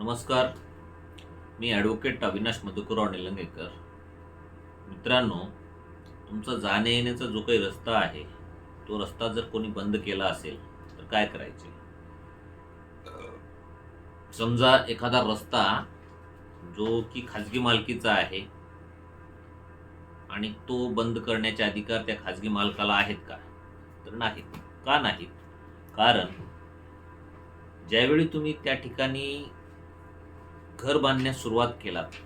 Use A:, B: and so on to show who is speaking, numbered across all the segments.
A: नमस्कार. मी ॲडव्होकेट अविनाश मधुकरराव निलंगेकर. मित्रांनो तुमचा जाण्या येण्याचा जो काही रस्ता आहे तो रस्ता जर कोणी बंद केला असेल तर काय करायचे? समजा एखादा रस्ता जो की खाजगी मालकीचा आहे आणि तो बंद करण्याचे अधिकार त्या खाजगी मालकाला आहेत का? तर नाहीत. का नाहीत? कारण ज्यावेळी तुम्ही त्या ठिकाणी घर बांधण्यास सुरुवात केलात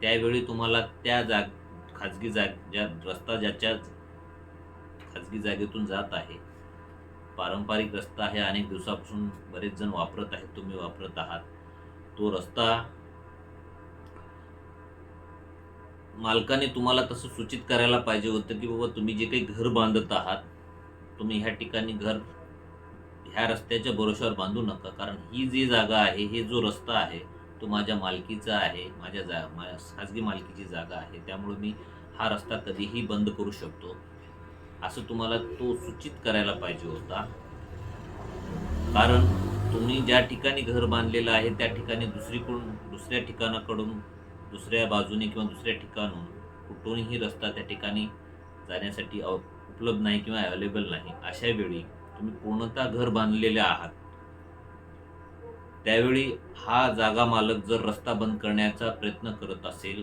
A: त्यावेळी तुम्हाला त्या जाग खाजगी जाग ज्या रस्ता ज्याच्या खाजगी जागेतून जात आहे पारंपरिक रस्ता आहे अनेक दिवसापासून बरेच जण वापरत आहेत तुम्ही वापरत आहात. तो रस्ता मालकाने तुम्हाला तसं सूचित करायला पाहिजे होतं की बाबा तुम्ही जे काही घर बांधत आहात तुम्ही ह्या ठिकाणी घर ह्या रस्त्याच्या भरोश्यावर बांधू नका. कारण ही जी जागा आहे हे जो रस्ता आहे तो माझ्या मालकीचा आहे माझ्या जा माझ्या खाजगी मालकीची जागा आहे त्यामुळे मी हा रस्ता कधीही बंद करू शकतो. असं तुम्हाला तो सूचित करायला पाहिजे होता. कारण तुम्ही ज्या ठिकाणी घर बांधलेलं आहे त्या ठिकाणी दुसरीकडून दुसऱ्या ठिकाणाकडून दुसऱ्या बाजूने किंवा दुसऱ्या ठिकाणून कुठूनही रस्ता त्या ठिकाणी जाण्यासाठी अव उपलब्ध नाही किंवा अवेलेबल नाही. अशा वेळी तुम्ही पूर्णतः घर बांधलेले आहात. त्यावेळी हा जागा मालक जर रस्ता बंद करण्याचा प्रयत्न करत असेल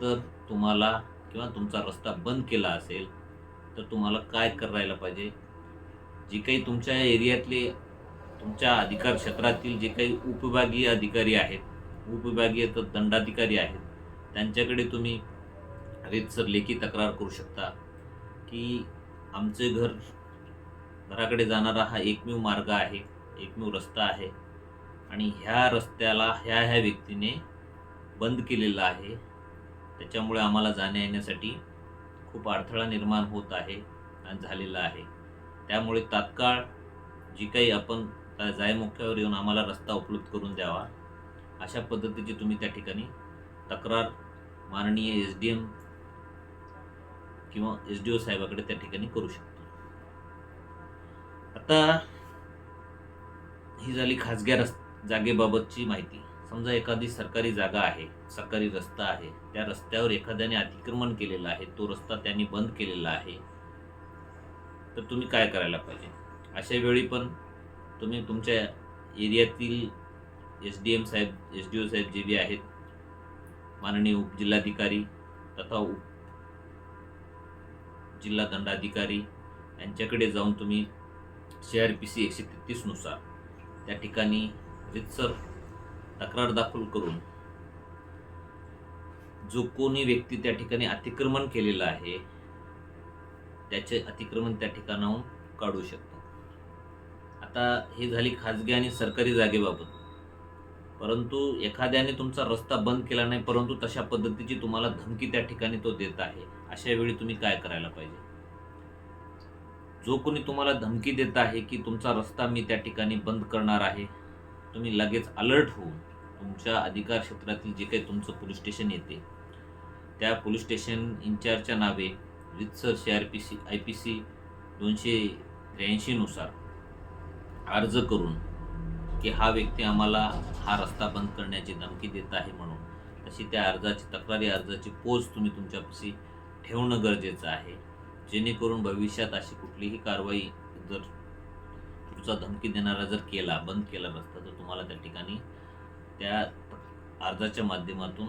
A: तर तुम्हाला किंवा तुमचा रस्ता बंद केला असेल तर तुम्हाला काय करायला पाहिजे? जे काही तुमच्या एरियातले तुमच्या अधिकार क्षेत्रातील जे काही उपविभागीय अधिकारी आहेत उपविभागीय तर दंडाधिकारी आहेत त्यांच्याकडे तुम्ही रेतसर लेखी तक्रार करू शकता की आमचे घर घराकडे जाणारा हा एकमेव मार्ग आहे. एकमेव रस्ता आहे. आणि ह्या रस्त्याला ह्या ह्या व्यक्तीने बंद केलेला आहे. त्याच्यामुळे आम्हाला जाण्या येण्यासाठी खूप अडथळा निर्माण होत आहे आणि झालेला आहे. त्यामुळे तात्काळ जी काही आपण जायमुख्यावर येऊन आम्हाला रस्ता उपलब्ध करून द्यावा. अशा पद्धतीची तुम्ही त्या ठिकाणी तक्रार माननीय एस डी एम किंवा एस डी ओ साहेबाकडे त्या ठिकाणी करू शकतो. आता ही झाली खाजग्या रस जागेबाबतची माहिती. समजा एखादी सरकारी जागा आहे सरकारी रस्ता आहे त्या रस्त्यावर एखाद्याने अतिक्रमण केलेलं आहे तो रस्ता त्यांनी बंद केलेला आहे तर तुम्ही काय करायला पाहिजे? अशा वेळी पण तुम्ही तुमच्या एरियातील एस डी एम साहेब एस डी ओ साहेब जे बी आहेत माननीय उपजिल्हाधिकारी तथा उप जिल्हा दंडाधिकारी यांच्याकडे जाऊन तुम्ही सी आर पी सी एकशे तेहतीसनुसार त्या ठिकाणी रितसर तक्रार दाखल करून जो कोणी व्यक्ती त्या ठिकाणी अतिक्रमण केलेलं आहे त्याचे अतिक्रमण त्या ठिकाणाहून काढू शकतो. आता हे झाली खाजगी आणि सरकारी जागेबाबत. परंतु एखाद्याने तुमचा रस्ता बंद केला नाही परंतु तशा पद्धतीची तुम्हाला धमकी त्या ठिकाणी तो देत आहे अशा वेळी तुम्ही काय करायला पाहिजे? जो कोणी तुम्हाला धमकी देत आहे की तुमचा रस्ता मी त्या ठिकाणी बंद करणार आहे तुम्ही लगेच अलर्ट होऊन तुमच्या अधिकार क्षेत्रातील जे काही तुमचं पोलीस स्टेशन येते त्या पोलीस स्टेशन इन्चार्जच्या नावे रितसर C R P C I P C दोनशे त्र्याऐंशीनुसार अर्ज करून की हा व्यक्ती आम्हाला हा रस्ता बंद करण्याची धमकी देत आहे म्हणून तशी त्या अर्जाची तक्रारी अर्जाची पोच तुम्ही तुमच्यापाशी ठेवणं गरजेचं आहे. जेणेकरून भविष्यात अशी कुठलीही कारवाई जर तुमचा धमकी देणारा जर केला बंद केला रस्ता तर तुम्हाला त्या ठिकाणी त्या अर्जाच्या माध्यमातून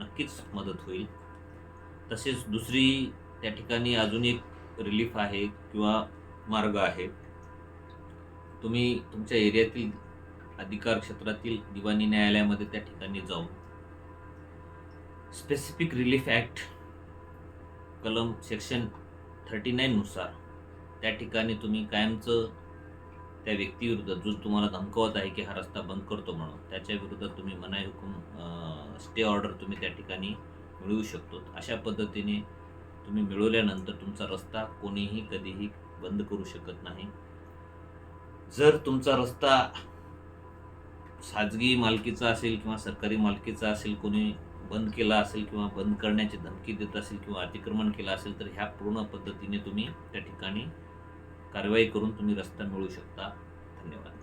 A: नक्कीच मदत होईल. तसेच दुसरी त्या ठिकाणी अजून एक रिलीफ आहे किंवा मार्ग आहे. तुम्ही तुमच्या एरियातील अधिकार क्षेत्रातील दिवाणी न्यायालयामध्ये त्या ठिकाणी जाऊन स्पेसिफिक रिलीफ ॲक्ट कलम सेक्शन थर्टी नाईननुसार त्या ठिकाणी तुम्ही कायमचं त्या व्यक्तीविरुद्ध जो तुम्हाला धमकवत आहे की हा रस्ता बंद करतो म्हणून त्याच्या विरुद्ध तुम्ही मनाई हुकूम स्टे ऑर्डर तुम्ही त्या ठिकाणी मिळवू शकतो. अशा पद्धतीने तुम्ही मिळवल्यानंतर तुमचा रस्ता कोणीही कधीही बंद करू शकत नाही. जर तुमचा रस्ता खाजगी मालकीचा असेल किंवा सरकारी मालकीचा असेल कोणी बंद केला असेल किंवा बंद करण्याची धमकी देत असेल किंवा अतिक्रमण केलं असेल तर ह्या पूर्ण पद्धतीने तुम्ही त्या ठिकाणी कारवाई करून तुम्ही रस्ता मिळू शकता. धन्यवाद.